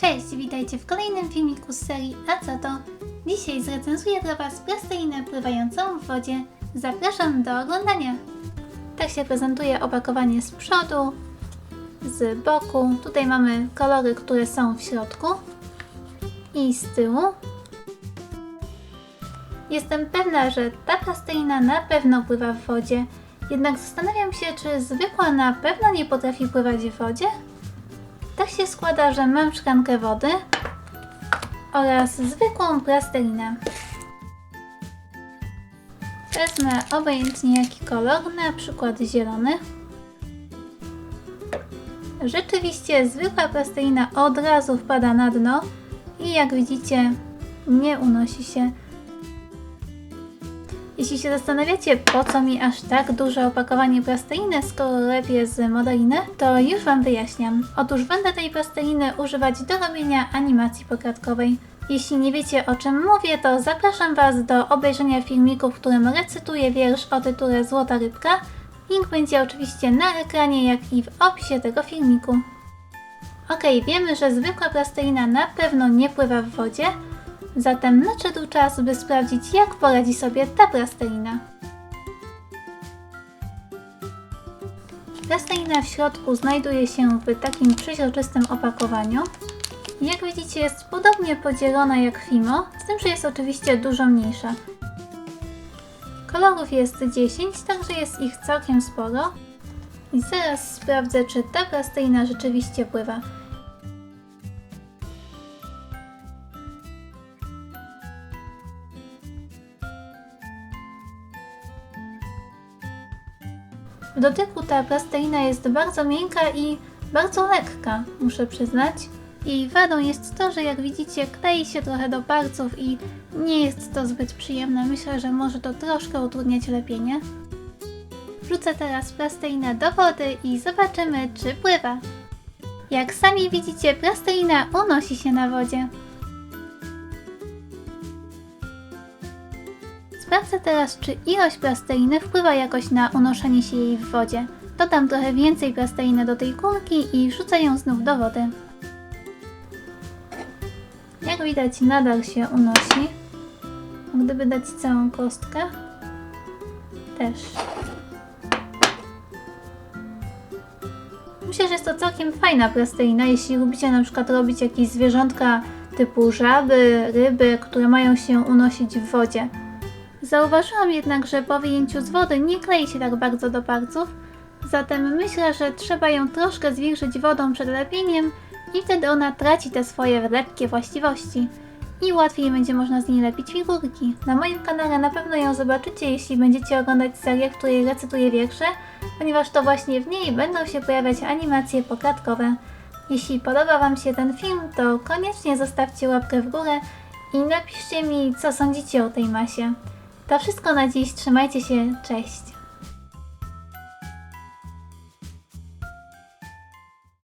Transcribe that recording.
Cześć, witajcie w kolejnym filmiku z serii A co to? Dzisiaj zrecenzuję dla Was plastelinę pływającą w wodzie. Zapraszam do oglądania. Tak się prezentuje opakowanie z przodu, z boku. Tutaj mamy kolory, które są w środku i z tyłu. Jestem pewna, że ta plastelina na pewno pływa w wodzie. Jednak zastanawiam się, czy zwykła na pewno nie potrafi pływać w wodzie? Tak się składa, że mam szklankę wody oraz zwykłą plastelinę. Wezmę obojętnie jaki kolor, na przykład zielony. Rzeczywiście zwykła plastelina od razu wpada na dno i jak widzicie nie unosi się. Jeśli się zastanawiacie, po co mi aż tak duże opakowanie plasteliny, skoro lepiej z modeliny, to już Wam wyjaśniam. Otóż będę tej plasteliny używać do robienia animacji poklatkowej. Jeśli nie wiecie o czym mówię, to zapraszam Was do obejrzenia filmiku, w którym recytuję wiersz o tytule Złota Rybka. Link będzie oczywiście na ekranie, jak i w opisie tego filmiku. Ok, wiemy, że zwykła plastelina na pewno nie pływa w wodzie, Zatem nadszedł czas, by sprawdzić, jak poradzi sobie ta plastelina. Plastelina w środku znajduje się w takim przeźroczystym opakowaniu. Jak widzicie, jest podobnie podzielona jak Fimo, z tym, że jest oczywiście dużo mniejsza. Kolorów jest 10, także jest ich całkiem sporo. I zaraz sprawdzę, czy ta plastelina rzeczywiście pływa. W dotyku ta plastelina jest bardzo miękka i bardzo lekka, muszę przyznać. I wadą jest to, że jak widzicie klei się trochę do palców i nie jest to zbyt przyjemne. Myślę, że może to troszkę utrudniać lepienie. Wrzucę teraz plastelinę do wody i zobaczymy, czy pływa. Jak sami widzicie, plastelina unosi się na wodzie. Sprawdzę teraz, czy ilość plasteliny wpływa jakoś na unoszenie się jej w wodzie. Dodam trochę więcej plasteliny do tej kulki i wrzucę ją znów do wody. Jak widać, nadal się unosi. Gdyby dać całą kostkę, też. Myślę, że jest to całkiem fajna plastelina, jeśli lubicie na przykład robić jakieś zwierzątka typu żaby, ryby, które mają się unosić w wodzie. Zauważyłam jednak, że po wyjęciu z wody nie klei się tak bardzo do palców, zatem myślę, że trzeba ją troszkę zwilżyć wodą przed lepieniem i wtedy ona traci te swoje lekkie właściwości i łatwiej będzie można z niej lepić figurki. Na moim kanale na pewno ją zobaczycie, jeśli będziecie oglądać serię, w której recytuję wiersze, ponieważ to właśnie w niej będą się pojawiać animacje poklatkowe. Jeśli podoba Wam się ten film, to koniecznie zostawcie łapkę w górę i napiszcie mi, co sądzicie o tej masie. To wszystko na dziś, trzymajcie się, cześć!